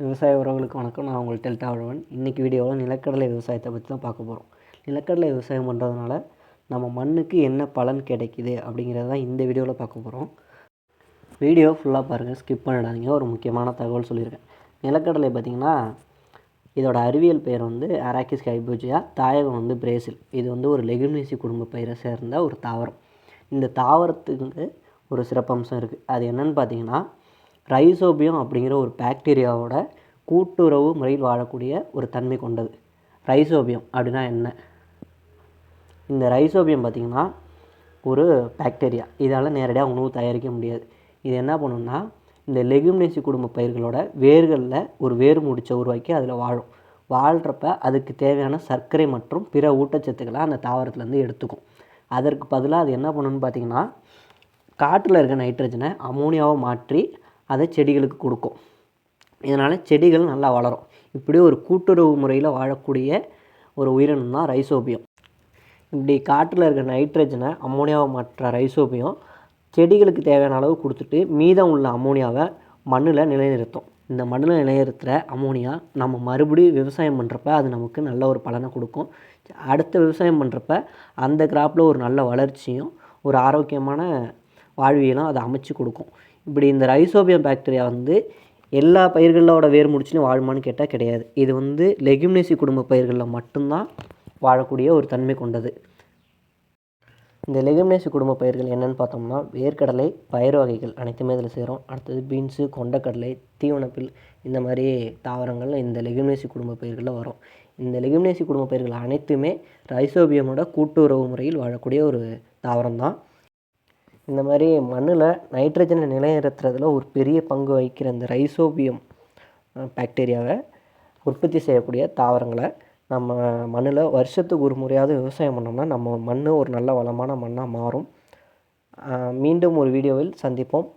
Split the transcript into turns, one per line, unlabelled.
விவசாய உறவுகளுக்கு வணக்கம். நான் உங்கள் டெல்டா உழவன். இன்றைக்கி வீடியோவில் நிலக்கடலை விவசாயத்தை பற்றி தான் பார்க்க போகிறோம் நிலக்கடலை விவசாயம் பண்ணுறதுனால நம்ம மண்ணுக்கு என்ன பலன் கிடைக்குது அப்படிங்கிறத தான் இந்த வீடியோவில் பார்க்க போகிறோம் வீடியோ ஃபுல்லாக பாருங்கள் ஸ்கிப் பண்ணிடாதீங்க. ஒரு முக்கியமான தகவல் சொல்லியிருக்கேன். நிலக்கடலை பார்த்திங்கன்னா இதோட அறிவியல் பெயர் வந்து அராக்கிஸ் கைபூஜியா தாயகம் வந்து பிரேசில் இது வந்து ஒரு லெகுமினிசி குடும்ப பயிரை சேர்ந்த ஒரு தாவரம். இந்த தாவரத்துக்கு ஒரு சிறப்பம்சம் இருக்குது அது என்னன்னு பார்த்தீங்கன்னா ரைசோபியம் அப்படிங்கிற ஒரு பாக்டீரியாவோட கூட்டுறவு முறையில் வாழக்கூடிய ஒரு தன்மை கொண்டது. ரைசோபியம் அப்படின்னா என்ன? இந்த ரைசோபியம் பார்த்திங்கன்னா ஒரு பாக்டீரியா. இதால் நேரடியாக உணவு தயாரிக்க முடியாது. இது என்ன பண்ணுன்னா இந்த லெகுமினேசி குடும்ப பயிர்களோட வேர்களில் ஒரு வேர் முடிச்சை உருவாக்கி அதில் வாழும். வாழ்கிறப்ப அதுக்கு தேவையான சர்க்கரை மற்றும் பிற ஊட்டச்சத்துக்களை அந்த தாவரத்துலேருந்து எடுத்துக்கும். அதற்கு பதிலாக அது என்ன பண்ணணும்னு பார்த்தீங்கன்னா காற்றில் இருக்க நைட்ரஜனை அமோனியாவை மாற்றி அதை செடிகளுக்கு கொடுக்கும். இதனால் செடிகள் நல்லா வளரும். இப்படி ஒரு கூட்டுறவு முறையில் வாழக்கூடிய ஒரு உயிரினம் தான் ரைசோபியம். இப்படி காற்றில் இருக்க நைட்ரஜனை அம்மோனியாவை மாற்ற ரைசோபியம் செடிகளுக்கு தேவையான அளவு கொடுத்துட்டு மீதம் உள்ள அம்மோனியாவை மண்ணில் நிலைநிறுத்தும். இந்த மண்ணில் நிலைநிறுத்துகிற அம்மோனியா நம்ம மறுபடியும் விவசாயம் பண்ணுறப்ப அது நமக்கு நல்ல ஒரு பலனை கொடுக்கும். அடுத்த விவசாயம் பண்ணுறப்ப அந்த கிராப்பில் ஒரு நல்ல வளர்ச்சியும் ஒரு ஆரோக்கியமான வாழ்வியலும் அதை அமைச்சு கொடுக்கும். இப்படி இந்த ரைசோபியம் பாக்டீரியா வந்து எல்லா பயிர்களோட வேர் முடிச்சுன்னு வாழுமான்னு கேட்டால் கிடையாது. இது வந்து லெகுமினேசி குடும்ப பயிர்களில் மட்டும்தான் வாழக்கூடிய ஒரு தன்மை கொண்டது. இந்த லெகுமினேசி குடும்ப பயிர்கள் என்னென்னு பார்த்தோம்னா வேர்க்கடலை பயிர் வகைகள் அனைத்துமே இதில் சேரும். அடுத்தது பீன்ஸு கொண்டக்கடலை தீவனப்பில் இந்த மாதிரி தாவரங்கள் இந்த லெகுமினேசி குடும்ப பயிர்களில் வரும். இந்த லெகுமினேசி குடும்ப பயிர்கள் அனைத்துமே ரைசோபியமோட கூட்டுறவு முறையில் வாழக்கூடிய ஒரு தாவரம் தான் இந்த மாதிரி மண்ணில் நைட்ரஜனை நிலைநிறுத்துறதுல ஒரு பெரிய பங்கு வகிக்கிற இந்த ரைசோபியம் பாக்டீரியாவை உற்பத்தி செய்யக்கூடிய தாவரங்களை நம்ம மண்ணில் வருஷத்துக்கு ஒரு முறையாவது விவசாயம் பண்ணோம்னா நம்ம மண் ஒரு நல்ல வளமான மண்ணாக மாறும். மீண்டும் ஒரு வீடியோவில் சந்திப்போம்.